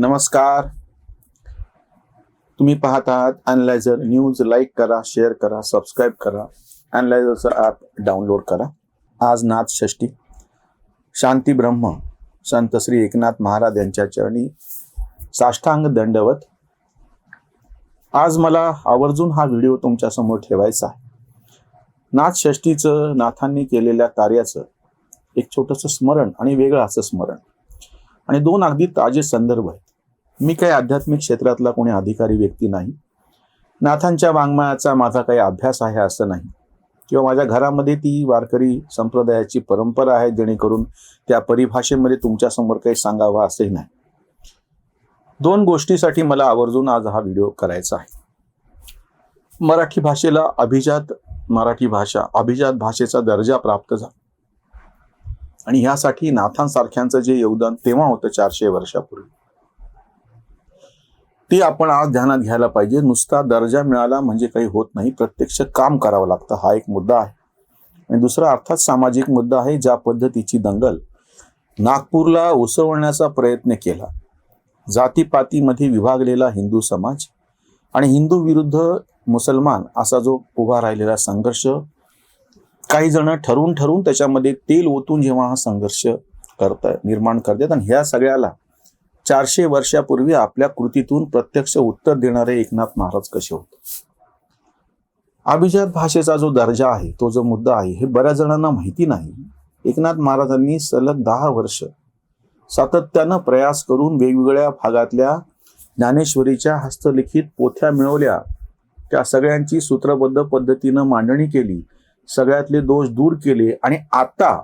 नमस्कार. तुम्ही पाहत आहात अनलायझर न्यूज लाईक करा शेअर करा सबस्क्राईब करा. अनलायझरचं ॲप डाउनलोड करा. आज नाथ षष्टी शांती ब्रह्म संत श्री एकनाथ महाराज यांच्या चरणी साष्टांग दंडवत. आज मला आवर्जून हा व्हिडिओ तुमच्यासमोर ठेवायचा आहे. नाथ षष्टीचं नाथांनी केलेल्या कार्याचं एक छोटंसं स्मरण आणि वेगळं असं स्मरण. आणि दोन अगदी ताजे संदर्भ आहेत. मी काही आध्यात्मिक क्षेत्रातला कोणी अधिकारी व्यक्ती नाही. नाथांच्या वाङ्मयाचा माझा काही अभ्यास आहे असं नाही. किंवा माझ्या घरामध्ये ती वारकरी संप्रदायाची परंपरा आहे जेणेकरून त्या परिभाषेमध्ये तुमच्यासमोर काही सांगावं असंही नाही. दोन गोष्टीसाठी मला आवर्जून आज हा व्हिडिओ करायचा आहे. मराठी भाषेला अभिजात मराठी भाषा अभिजात भाषेचा दर्जा प्राप्त झाला. आणि ह्यासाठी नाथांसारख्यांचं जे योगदान तेव्हा होतं चारशे वर्षापूर्वी. ते आपण आज ध्यानात घ्यायला पाहिजे. नुसता दर्जा मिळाला म्हणजे काही होत नाही. प्रत्यक्ष काम करावं लागतं. हा एक मुद्दा आहे. आणि दुसरा अर्थात सामाजिक मुद्दा आहे ज्या पद्धतीची दंगल. नागपूरला उसळण्याचा प्रयत्न केला. जातीपातीमध्ये विभागलेला हिंदू समाज आणि हिंदू विरुद्ध मुसलमान असा जो उभा राहिलेला संघर्ष काही जण ठरवून ठरवून त्याच्यामध्ये तेल ओतून जेव्हा हा संघर्ष करताय निर्माण करतात. आणि ह्या सगळ्याला चारशे वर्षापूर्वी आपल्या कृतीतून प्रत्यक्ष उत्तर देणारे एकनाथ महाराज कसे होते? अभिजात भाषेचा जो दर्जा आहे तो जो मुद्दा आहे हे बऱ्याच जणांना माहिती नाही. एकनाथ महाराजांनी सलग दहा वर्ष सातत्यानं प्रयास करून वेगवेगळ्या भागातल्या ज्ञानेश्वरीच्या हस्तलिखित पोथ्या मिळवल्या. त्या सगळ्यांची सूत्रबद्ध पद्धतीनं मांडणी केली सगळ्यातले दोष दूर केले आणि आता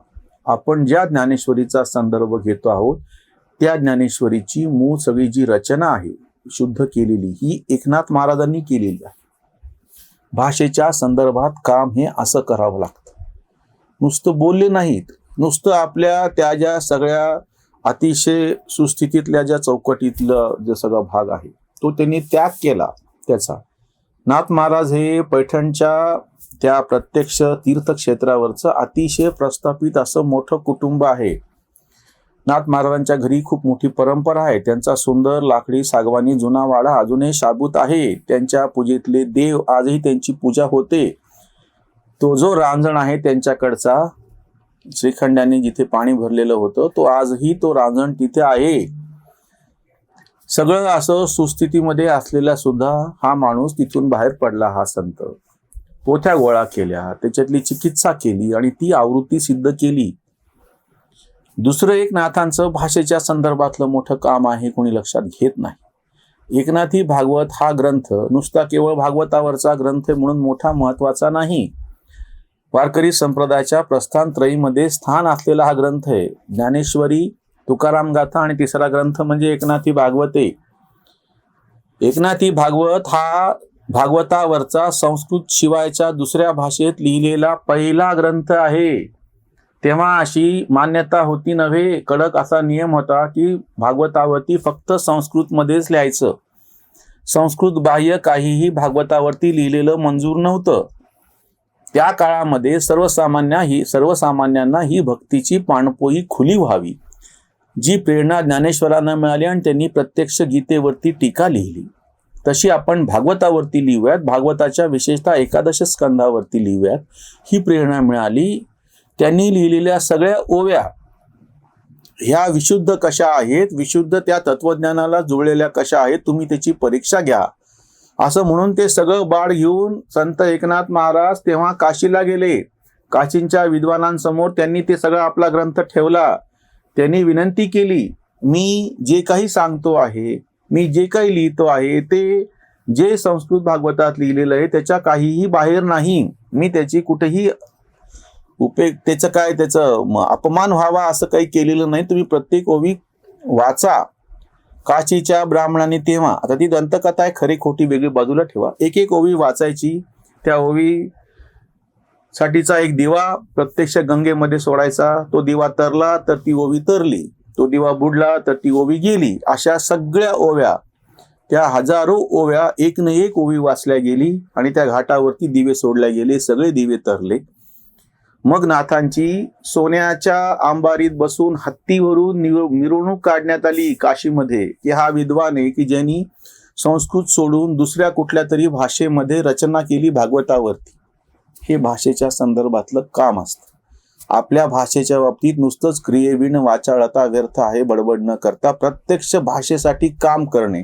आपण ज्या ज्ञानेश्वरीचा संदर्भ घेतो आहोत त्या ज्ञानेश्वरीची मूळ सगळी जी रचना आहे शुद्ध केलेली ही एकनाथ महाराजांनी केलेली आहे. भाषेच्या संदर्भात काम हे असं करावं लागतं. नुसतं बोलले नाहीत नुसतं आपल्या त्या ज्या सगळ्या अतिशय सुस्थितीतल्या ज्या चौकटीतलं जे सगळा भाग आहे तो त्यांनी त्याग केला त्याचा. नाथ महाराज हे पैठणच्या त्या प्रत्यक्ष तीर्थक्षेत्रावरचं अतिशय प्रस्थापित असं मोठं कुटुंब आहे. नाथ महाराजांच्या घरी खूप मोठी परंपरा आहे. त्यांचा सुंदर लाकडी सागवानी जुना वाडा अजूनही शाबूत आहे. त्यांच्या पूजेतले देव आजही त्यांची पूजा होते. तो जो रांजण आहे त्यांच्याकडचा श्रीखंडाने जिथे पाणी भरलेलं होतं तो आजही तो रांजण तिथे आहे. सगळं असं सुस्थितीमध्ये असलेला सुद्धा हा माणूस तिथून बाहेर पडला हा संत. पोथ्या गोळा केल्या त्याच्यातली चिकित्सा केली आणि ती आवृत्ती सिद्ध केली. दुसरं एक नाथांचं भाषेच्या संदर्भातलं मोठं काम आहे कोणी लक्षात घेत नाही. एकनाथी भागवत हा ग्रंथ नुसता केवळ भागवतावरचा ग्रंथ म्हणून मोठा महत्त्वाचा नाही. वारकरी संप्रदायाच्या प्रस्थान त्रयीमध्ये स्थान असलेला हा ग्रंथ आहे. ज्ञानेश्वरी तुकाराम गाथा आणि तिसरा ग्रंथ म्हणजे एकनाथी भागवते एकनाथी भागवत हा भागवतावरचा संस्कृत शिवायच्या दुसऱ्या भाषेत लिहिलेला पहिला ग्रंथ आहे. तेव्हा अशी मान्यता होती नव्हे कडक असा नियम होता की भागवतावरती फक्त संस्कृतमध्येच लिहायचं. संस्कृत बाह्य काहीही भागवतावरती लिहिलेलं मंजूर नव्हतं. त्या काळामध्ये सर्वसामान्य ही सर्वसामान्यांना ही भक्तीची पाणपोई खुली व्हावी जी प्रेरणा ज्ञानेश्वरांना मिळाली आणि त्यांनी प्रत्यक्ष गीतेवरती टीका लिहिली. तशी आपण भागवतावरती लिहूयात भागवताच्या विशेषतः एकादश स्कंधावरती लिहूयात ही प्रेरणा मिळाली. त्यांनी लिहिलेल्या सगळ्या ओव्या ह्या विशुद्ध कशा आहेत? विशुद्ध त्या तत्वज्ञानाला जुळलेल्या कशा आहेत? तुम्ही त्याची परीक्षा घ्या. असं म्हणून ते सगळं बाळ घेऊन संत एकनाथ महाराज तेव्हा काशीला गेले. काशींच्या विद्वानांसमोर त्यांनी ते सगळं आपला ग्रंथ ठेवला. त्यांनी विनंती केली मी जे काही सांगतो आहे मी जे काही लिहितो आहे ते जे संस्कृत भागवतात लिहिलेलं आहे त्याच्या काहीही बाहेर नाही. मी त्याची कुठेही उपेग त्याचं काय त्याचं अपमान व्हावा असं काही केलेलं नाही. तुम्ही प्रत्येक ओवी वाचा. काशीच्या ब्राह्मणाने तेव्हा आता ती दंतकथा आहे खरी खोटी वेगळी बाजूला ठेवा. एक एक ओवी वाचायची. त्या ओवी साठीचा एक दिवा प्रत्यक्ष गंगेमध्ये सोडायचा. तो दिवा तरला तर ती ओवी तरली. तो दिवा बुडला तर ती ओवी गेली. अशा सगळ्या ओव्या त्या हजारो ओव्या एक न एक ओवी वाचल्या गेली आणि त्या घाटावरती दिवे सोडल्या गेले. सगळे दिवे तरले. मग नाथांची सोन्याच्या आंबारीत बसून हत्तीवरून निव- मिरवणूक काढण्यात आली काशीमध्ये की हा विद्वान आहे की ज्यांनी संस्कृत सोडून दुसऱ्या कुठल्या तरी भाषेमध्ये रचना केली भागवतावरती. हे भाषेच्या संदर्भातलं काम असतं. आपल्या भाषेच्या बाबतीत नुसतंच क्रियेविण वाचाळता व्यर्थ आहे बडबड न करता प्रत्यक्ष भाषेसाठी काम करणे.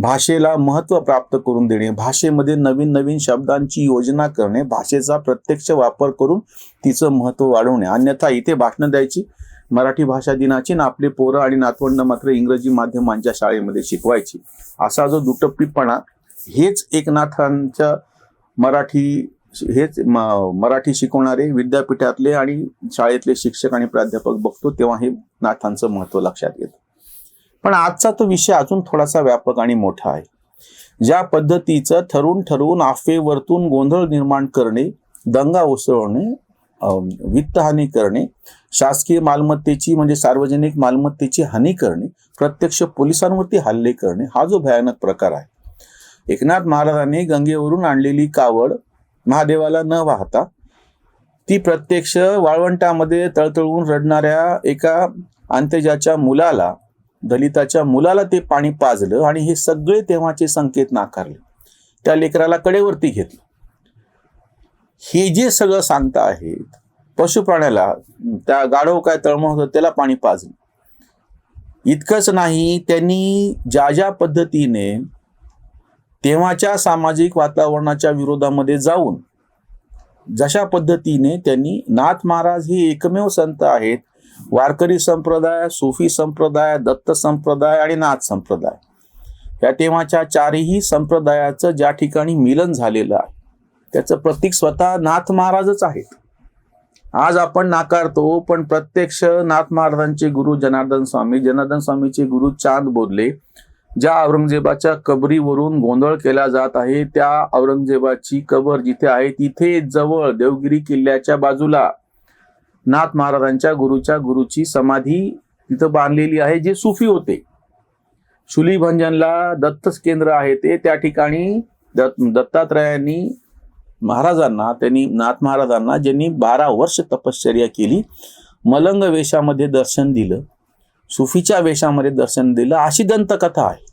भाषेला महत्त्व प्राप्त करून देणे भाषेमध्ये नवीन नवीन शब्दांची योजना करणे भाषेचा प्रत्यक्ष वापर करून तिचं महत्त्व वाढवणे. अन्यथा इथे भाषणं द्यायची मराठी भाषा दिनाची ना आपले पोरं आणि नातवंड मात्र इंग्रजी माध्यमांच्या शाळेमध्ये शिकवायची. असा जो दुटप्पीपणा हेच एकनाथांच्या मराठी हेच म- मराठी शिकवणारे विद्यापीठातले आणि शाळेतले शिक्षक आणि प्राध्यापक बघतो तेव्हा हे नाथांचं महत्त्व लक्षात येतं. पण आजचा तो विषय अजून थोडासा व्यापक आणि मोठा आहे. ज्या पद्धतीचं ठरवून ठरवून आफेवरतून गोंधळ निर्माण करणे दंगा उसळवणे वित्तहानी करणे शासकीय मालमत्तेची म्हणजे सार्वजनिक मालमत्तेची हानी करणे प्रत्यक्ष पोलिसांवरती हल्ले करणे हा जो भयानक प्रकार आहे. एकनाथ महाराजांनी गंगेवरून आणलेली कावड महादेवाला न वाहता ती प्रत्यक्ष वाळवंटामध्ये तळतळून रडणाऱ्या एका अंत्यजाच्या मुलाला दलिताच्या मुलाला ते पाणी पाजलं आणि हे सगळे तेव्हाचे संकेत नाकारले. त्या लेकराला कडेवरती घेतलं. हे जे सगळं सांगता आहेत पशुप्राण्याला त्या गाढव काय तळमळ होतं त्याला पाणी पाजलं. इतकंच नाही त्यांनी ज्या ज्या पद्धतीने तेव्हाच्या सामाजिक वातावरणाच्या विरोधामध्ये जाऊन जशा पद्धतीने त्यांनी नाथ महाराज हे एकमेव संत आहेत वारकरी संप्रदाय सुफी संप्रदाय दत्त संप्रदाय आणि नाथ संप्रदाय. या तेव्हाच्या चारही संप्रदायाचं ज्या ठिकाणी मिलन झालेलं आहे त्याचं प्रतीक स्वतः नाथ महाराजच आहेत. आज आपण नाकारतो पण प्रत्यक्ष नाथ महाराजांचे गुरु जनार्दन स्वामी जनार्दन स्वामीचे गुरु चांद बोधले ज्या औरंगजेबाच्या कबरीवरून गोंधळ केला जात आहे त्या औरंगजेबाची कबर जिथे आहे तिथे जवळ देवगिरी किल्ल्याच्या बाजूला. नाथ महाराजांच्या गुरुच्या गुरुची समाधी तिथं बांधलेली आहे जे सुफी होते. शुलीभंजनला दत्त केंद्र आहे ते. त्या ठिकाणी दत्त दत्तात्रयांनी महाराजांना त्यांनी नाथ महाराजांना ज्यांनी बारा वर्ष तपश्चर्या केली मलंग वेशामध्ये दर्शन दिलं सुफीच्या वेशामध्ये दर्शन दिलं अशी दंतकथा आहे.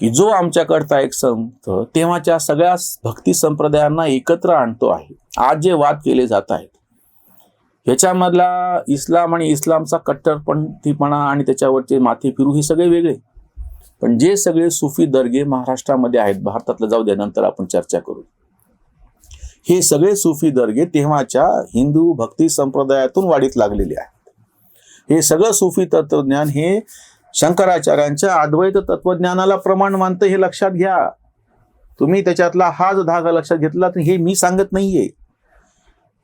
की जो आमच्याकडचा एक संत तेव्हाच्या सगळ्या भक्ती संप्रदायांना एकत्र आणतो आहे. आज जे वाद केले जात आहेत ह्याच्यामधला इस्लाम आणि इस्लामचा कट्टरपंथीपणा आणि त्याच्यावरचे माथे फिरू हे सगळे वेगळे. पण जे सगळे सुफी दर्गे महाराष्ट्रामध्ये आहेत भारतातलं जाऊ द्या नंतर आपण चर्चा करू. हे सगळे सुफी दर्गे तेव्हाच्या हिंदू भक्ती संप्रदायातून वाढीत लागलेले आहेत. हे सगळं सुफी तत्वज्ञान हे शंकराचार्यांच्या अद्वैत तत्वज्ञानाला प्रमाण मानतं हे लक्षात घ्या. तुम्ही त्याच्यातला हाच धागा लक्षात घेतला तर हे मी सांगत नाहीये.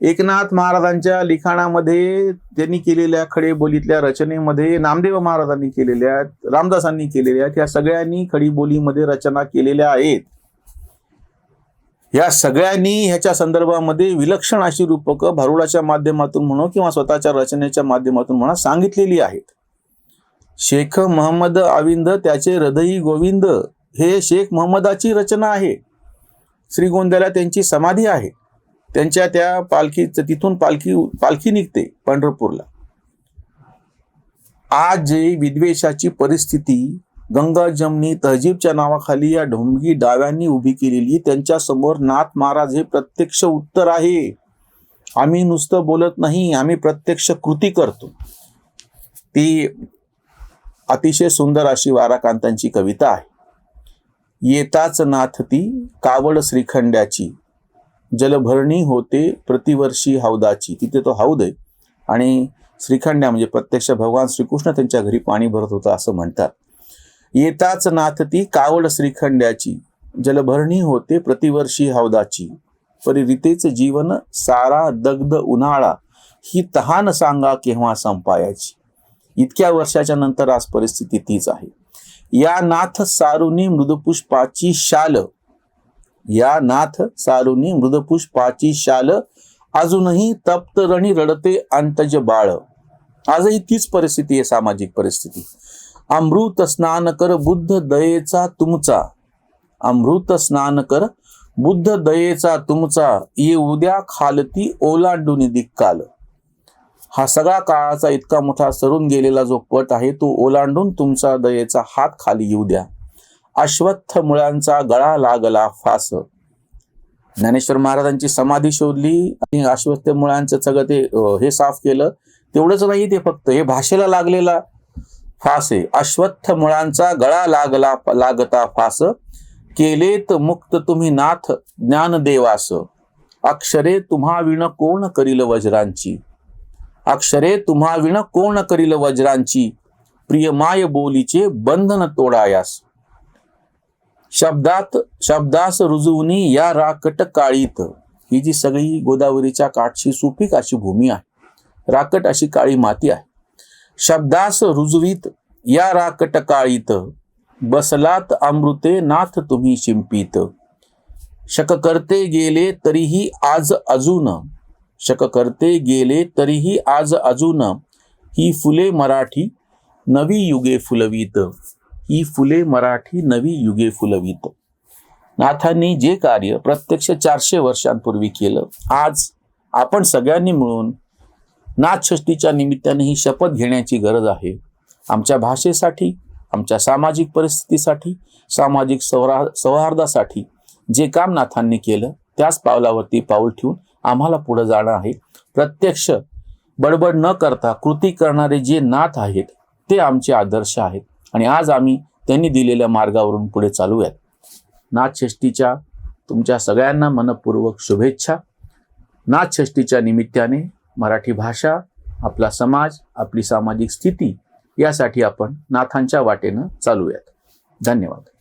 एकनाथ महाराजांच्या लिखाणामध्ये त्यांनी केलेल्या खडे बोलीतल्या रचनेमध्ये नामदेव महाराजांनी केलेल्या आहेत रामदासांनी केलेल्या आहेत या सगळ्यांनी खडी बोलीमध्ये रचना केलेल्या आहेत. या सगळ्यांनी ह्याच्या संदर्भामध्ये विलक्षण अशी रूपकं भारुडाच्या माध्यमातून म्हणो किंवा स्वतःच्या रचनेच्या माध्यमातून म्हणा सांगितलेली आहेत. शेख महम्मद अविंद त्याचे हृदयी गोविंद हे शेख महम्मदाची रचना आहे. श्रीगोंद्याला त्यांची समाधी आहे. त्यांच्या त्या पालखी तिथून पालखी पालखी निघते पंढरपूरला. आज जे विद्वेषाची परिस्थिती गंगा जमनी तहजीबच्या नावाखाली या ढोंगी डाव्यांनी उभी केलेली त्यांच्यासमोर नाथ महाराज हे प्रत्यक्ष उत्तर आहे. आम्ही नुसतं बोलत नाही आम्ही प्रत्यक्ष कृती करतो. ती अतिशय सुंदर अशी वाराकांतांची कविता आहे. येताच नाथ ती कावड श्रीखंड्याची जलभरणी होते प्रतिवर्षी हौदाची. तिथे तो हौद आहे. आणि श्रीखंड्या म्हणजे प्रत्यक्ष भगवान श्रीकृष्ण त्यांच्या घरी पाणी भरत होता असं म्हणतात. येताच नाथ ती कावड श्रीखंड्याची. जलभरणी होते प्रतिवर्षी हौदाची. परिरितेच जीवन सारा दग्ध उन्हाळा. ही तहान सांगा केव्हा संपायाची. इतक्या वर्षाच्या नंतर आज परिस्थिती तीच आहे. या नाथ सारुनी मृदपुष्पाची शाल या नाथ सारुनी मृदपुष्पाची शाल अजूनही तप्त रणी रडते अंतज बाळ. आजही तीच परिस्थिती आहे सामाजिक परिस्थिती. अमृत स्नान कर बुद्ध दयेचा तुमचा. अमृत स्नान कर बुद्ध दयेचा तुमचा. ये उद्या खालती ओलांडून दिक्काल. हा सगळा काळाचा इतका मोठा सरून गेलेला जो पट आहे तो ओलांडून तुमचा दयेचा हात खाली येऊ द्या. अश्वत्थ मुळांचा गळा लागला फास. ज्ञानेश्वर महाराजांची समाधी शोधली आणि अश्वत्थ मुळांचं सगळं ते हे साफ केलं. तेवढंच नाही ते फक्त हे भाषेला लागलेला फास आहे. अश्वत्थ मुळांचा गळा लागला लागता फास. केलेत मुक्त तुम्ही नाथ ज्ञानदेवास अक्षरे तुम्हा विण कोण करील वज्रांची? अक्षरे तुम्हा विण कोण करील वज्रांची? प्रिय माय बोलीचे बंधन तोडायास. शब्दात शब्दास रुजवणी या राकट काळीत. ही जी सगळी गोदावरीच्या काठची सुपीक अशी भूमी आहे. राकट अशी काळी माती आहे. शब्दास रुजवीत या राकट काळीत. बसलात अमृते नाथ तुम्ही शिंपीत. शक करते गेले तरीही आज अजून. शक करते गेले तरीही आज अजून. ही फुले मराठी नवी युगे फुलवीत. ही फुले मराठी नवी युगे फुलवीत. नाथांनी जे कार्य प्रत्यक्ष चारशे वर्षांपूर्वी केलं आज आपण सगळ्यांनी मिळून नाथषष्टीच्या निमित्ताने ही शपथ घेण्याची गरज आहे. आमच्या भाषेसाठी आमच्या सामाजिक परिस्थितीसाठी सामाजिक सौरा सौहार्दासाठी जे काम नाथांनी केलं त्याच पावलावरती पाऊल ठेवून आम्हाला पुढे जाणं आहे. प्रत्यक्ष बडबड न करता कृती करणारे जे नाथ आहेत ते आमचे आदर्श आहेत. आणि आज आम्ही त्यांनी दिलेल्या मार्गावरून पुढे चालूयात. नाथषष्ठीच्या नाथषष्टीच्या तुमच्या सगळ्यांना मनपूर्वक शुभेच्छा. नाथषष्टीच्या निमित्ताने मराठी भाषा आपला समाज आपली सामाजिक स्थिती यासाठी आपण नाथांच्या वाटेनं चालूयात. धन्यवाद.